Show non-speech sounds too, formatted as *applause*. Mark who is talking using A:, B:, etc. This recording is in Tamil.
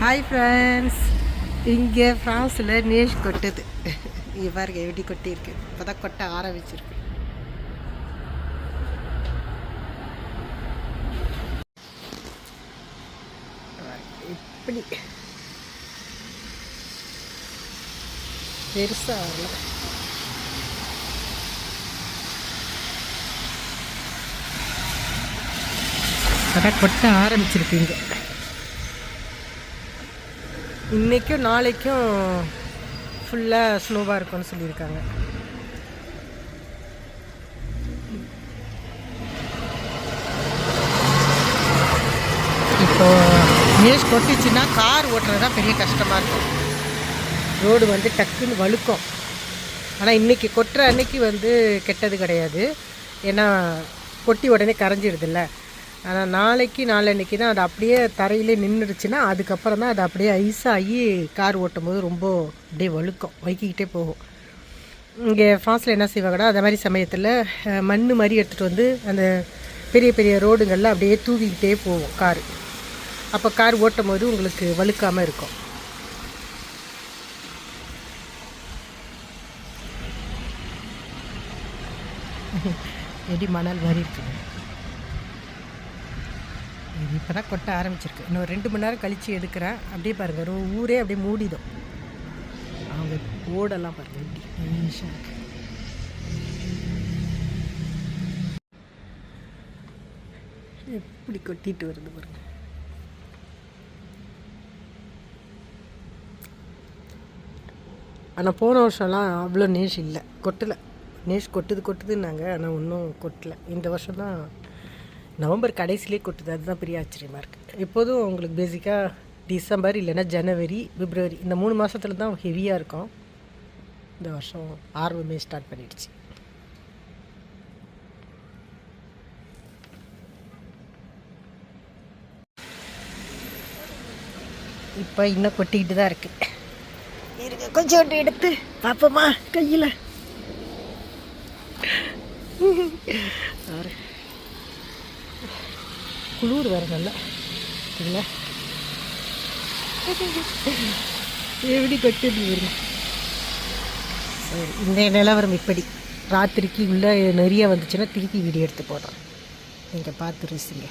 A: ஹாய் ஃப்ரெண்ட்ஸ் இங்கே ஃப்ரான்ஸில் நேஷ் கொட்டுது. இங்கே பாருங்க எப்படி கொட்டியிருக்கு இப்போ தான் கொட்ட ஆரம்பிச்சிருக்கு. இப்படி. பெருசாக வரல. அதான் கொட்ட ஆரம்பிச்சிருக்கு இங்கே. இன்றைக்கும் நாளைக்கும் ஃபுல்லாக ஸ்னோவாக இருக்கும்னு சொல்லியிருக்காங்க. இப்போ நியூஸ் கொட்டிச்சுன்னா கார் ஓட்டுறது தான் பெரிய கஷ்டமாக இருக்கும். ரோடு வந்து டக்குன்னு வழுக்கும். ஆனால் இன்றைக்கி கொட்டுற அன்னைக்கு வந்து கெட்டது கிடையாது. ஏன்னா கொட்டி உடனே கரைஞ்சிடுதுல்ல. ஆனால் நாளைக்கு நாளன்னைக்கு தான் அது அப்படியே தரையிலே நின்றுடுச்சுன்னா அதுக்கப்புறம் தான் அது அப்படியே ஐஸாகி கார் ஓட்டும் போது ரொம்ப அப்படியே வழுக்கும். வைக்கிக்கிட்டே போகும். இங்கே ஃப்ரான்ஸில் என்ன செய்வாங்கன்னா அந்த மாதிரி சமயத்தில் மண் மாதிரி எடுத்துகிட்டு வந்து அந்த பெரிய பெரிய ரோடுங்களில் அப்படியே தூவிக்கிட்டே போகும் கார். அப்போ கார் ஓட்டும் போது உங்களுக்கு வழுக்காமல் இருக்கும். *laughs* எடி மணல் மாதிரி இருக்குது இது இப்போ தான் கொட்ட ஆரம்பிச்சிருக்கு. இன்னும் ரெண்டு மணி நேரம் கழித்து எடுக்கிறேன். அப்படியே பாருங்கள் ஒரு ஊரே அப்படியே மூடிடும். அவங்க ஓடெல்லாம் பாருங்கள் எப்படி. நீஷாக இருக்கு எப்படி கொட்டிட்டு வருது பாருங்க. ஆனால் போன வருஷம்லாம் அவ்வளோ நேஷ் இல்லை. கொட்டலை. நேஷ் கொட்டுது கொட்டுதுன்னாங்க. ஆனால் ஒன்றும் கொட்டலை. இந்த வருஷம் தான் நவம்பர் கடைசிலே கொட்டுது. அதுதான் பெரிய ஆச்சரியமாக இருக்குது எப்போதும் உங்களுக்கு பேசிக்காக டிசம்பர் இல்லைன்னா ஜனவரி பிப்ரவரி இந்த மூணு மாதத்துல தான் ஹெவியாக இருக்கும். இந்த வருஷம் ஆர்வமே ஸ்டார்ட் பண்ணிடுச்சு. இப்போ இன்னும் கொட்டிக்கிட்டு தான் இருக்குது இருங்க கொஞ்சோண்டு எடுத்து பார்ப்போமா கையில். குளிர் வேறு நல்லா இல்லை எப்படி கொட்டுது வருங்க சரி இந்த நிலவரம் இப்படி. ராத்திரிக்கு உள்ளே நிறைய வந்துச்சுன்னா திருப்பி வீடியோ எடுத்து போடுறேன் நீங்கள் பார்த்து ரசிங்க.